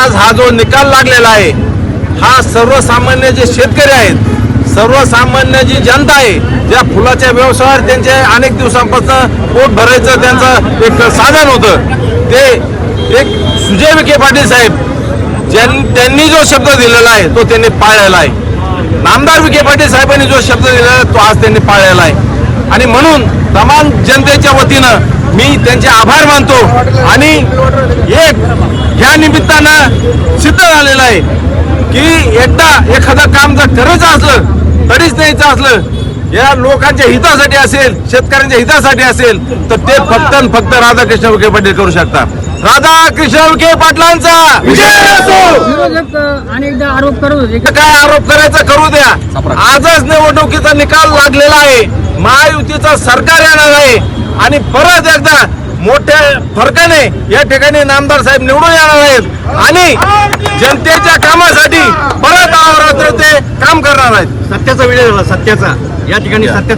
आज हा जो निकाल लागलेला आहे हा सर्वसामान्य जे शेतकरी आहेत सर्वसामान्य जी जनता आहे ज्या फुलाच्या व्यवसायावर त्यांचे अनेक दिवसांपासून पोट भरायचं त्यांचं एक साधन होतं. ते एक सुजय विखे पाटील साहेब ज्यां त्यांनी जो शब्द दिलेला आहे तो त्यांनी पाळलेला आहे. नामदार विखे पाटील साहेबांनी जो शब्द दिलेला आहे तो आज त्यांनी पाळलेला आहे. आणि म्हणून तमाम जनतेच्या वतीनं मी त्यांचे आभार मानतो आणि एक ह्या निमित्तानं सिद्ध झालेलं आहे की एकदा एखादं काम जर करायचं असलं तरीच न्यायचं असलं या लोकांच्या हितासाठी असेल शेतकऱ्यांच्या हितासाठी असेल तर ते फक्त आणि फक्त राधाकृष्ण विखे पाटील करू शकतात. राधाकृष्ण विखे पाटलांचा! विजय असो! विरोधक अनेकदा आरोप तर काय आरोप करायचा करू द्या. आजच निवडणुकीचा निकाल लागलेला आहे. महायुतीचं सरकार येणार आहे. आणि परत एकदा मोठ्या फरकाने या ठिकाणी नामदार साहेब निवडून येणार आहेत. आणि जनतेच्या कामासाठी परत अहोरात्र ते काम करणार आहेत. सत्याचा विजय झाला सत्याचा. या ठिकाणी सत्याचा